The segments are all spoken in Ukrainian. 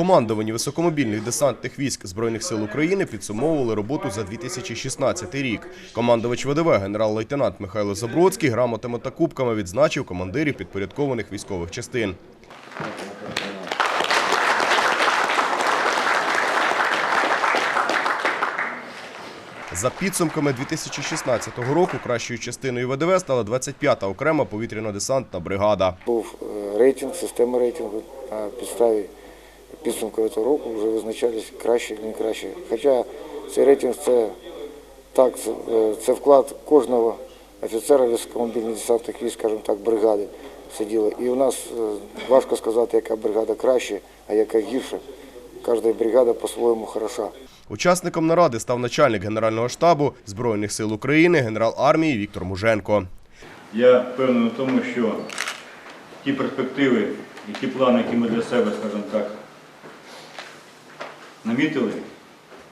командуванні високомобільних десантних військ Збройних сил України підсумовували роботу за 2016 рік. Командувач ВДВ генерал-лейтенант Михайло Забродський грамотами та кубками відзначив командирів підпорядкованих військових частин. За підсумками 2016 року кращою частиною ВДВ стала 25-та окрема повітряно-десантна бригада. Був е, рейтинг, система рейтингу. На підставі підсумку цього року вже визначались краще і не краще. Хоча цей рейтинг це так, це, е, вклад кожного офіцера високомобільних десантних військ, скажімо так, бригади сиділо. І у нас е, важко сказати, яка бригада краще, а яка гірше. Кожна бригада по-своєму хороша. Учасником наради став начальник Генерального штабу Збройних сил України, генерал армії Віктор Муженко. Я впевнений в тому, що ті перспективи і ті плани, які ми для себе, скажімо так, намітили,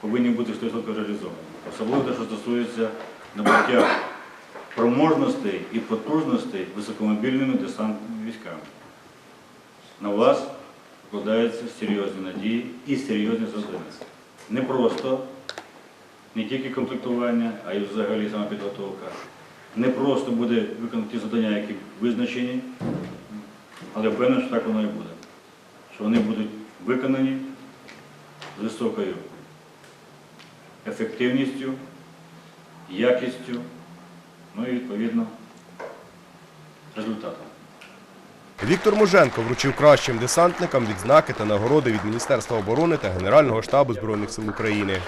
повинні бути 100% реалізовані. Особливо те, що стосується набуття спроможностей і потужностей високомобільними десантними військами. На вас вкладаються серйозні надії і серйозні завдання. Не просто не тільки комплектування, а й взагалі самопідготовка. Не просто буде виконати ті завдання, які визначені, але впевнений, що так воно і буде. Що вони будуть виконані високою ефективністю, якістю, ну і відповідно результатом. Віктор Муженко вручив кращим десантникам відзнаки та нагороди від Міністерства оборони та Генерального штабу Збройних сил України.